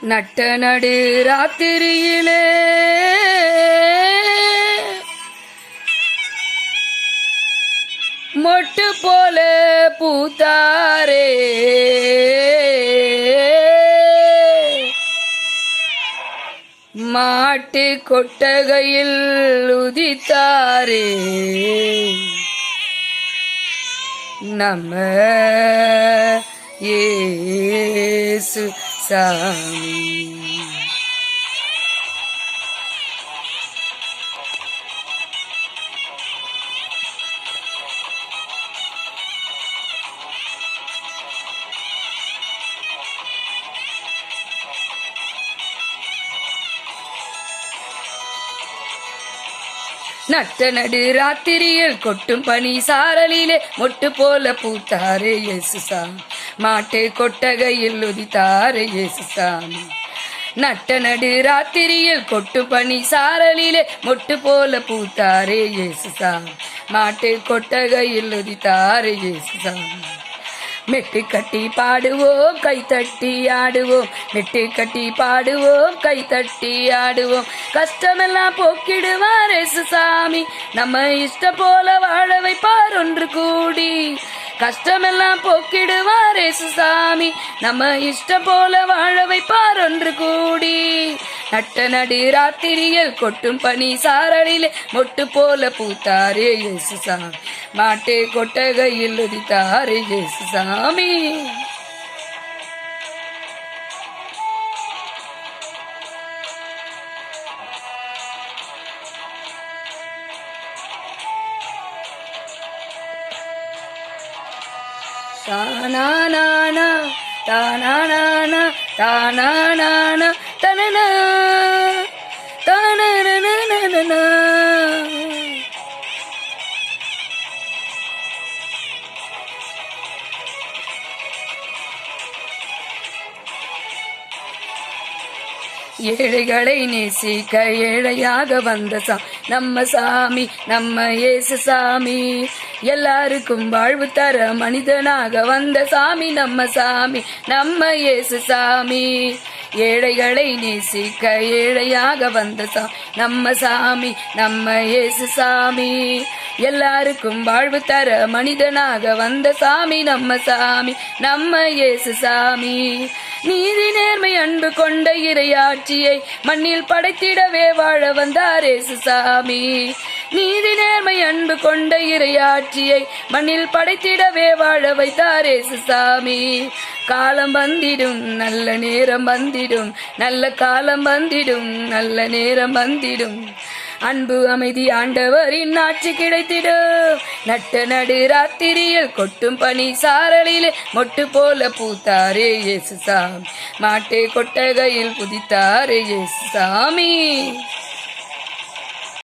நட்ட நடு ராத்திரியிலே. மொட்டு போல பூத்தாரே. மாட்டு கொட்டகையில் உதித்தாரே. நம்ம ஏசு சாமி நட்ட நடு ராத்திரியில் கொட்டும் பனி சாரலிலே மொட்டு போல பூத்தாரே இயேசுசாமி மாட்டை கொட்டகையில் உதித்தாரே இயேசுசாமி நட்ட நடு ராத்திரியில் கொட்டு பனி சாரலிலே மொட்டு போல பூத்தாரே இயேசுசாமி மாட்டை கொட்டகையில் உதித்தாரே இயேசுசாமி மெட்டு கட்டி பாடுவோம் கை தட்டி ஆடுவோம். மெட்டு கட்டி பாடுவோம் கை தட்டி ஆடுவோம். கஷ்டமெல்லாம் போக்கிடுவார் சாமி நம்ம இஷ்ட போல வாழ வைப்பார் ஒன்று கூடி. கஷ்டமெல்லாம் போக்கிடுவார் சாமி நம்ம இஷ்ட போல வாழ வைப்பார் ஒன்று கூடி. நட்ட நடு ராத்திரியில் கொட்டும் பனி சாரலிலே மொட்டு போல பூத்தாரே இயேசு சாமி மாட்டே கொட்டகையில் உதித்தாரே இயேசு சாமி தானா தானா தானா தனனா ஏழைகளை நேசிக்க ஏழையாக வந்த சா நம்ம சாமி நம்ம ஏசு சாமி. எல்லாருக்கும் வாழ்வு தர மனிதனாக வந்த சாமி நம்ம சாமி நம்ம ஏசு சாமி. ஏழைகளை நேசிக்க ஏழையாக வந்த சா நம்ம சாமி நம்ம ஏசு சாமி. எல்லாருக்கும் வாழ்வு தர மனிதனாக வந்த சாமி நம்ம சாமி நம்ம ஏசு சாமி. நீதி நேர்மை அன்பு கொண்ட இறையாட்சியை மண்ணில் படைத்திடவே வாழ வந்தார் சாமி நீதி நேர்மை அன்பு கொண்ட இறையாட்சியை மண்ணில் படைத்திடவே வாழ வைத்தார் சாமி காலம் வந்திடும் நல்ல நேரம் வந்திடும் நல்ல காலம் வந்திடும் நல்ல நேரம் வந்திடும். அன்பு அமைதி ஆண்டவரின் ஆட்சி கிடைத்திடும். நட்ட நடு ராத்திரியில் கொட்டும் பனி சாரலிலே மொட்டு போல பூத்தாரே இயேசு சாமி மாட்டே கொட்டகையில் புதித்தாரே இயேசு சாமி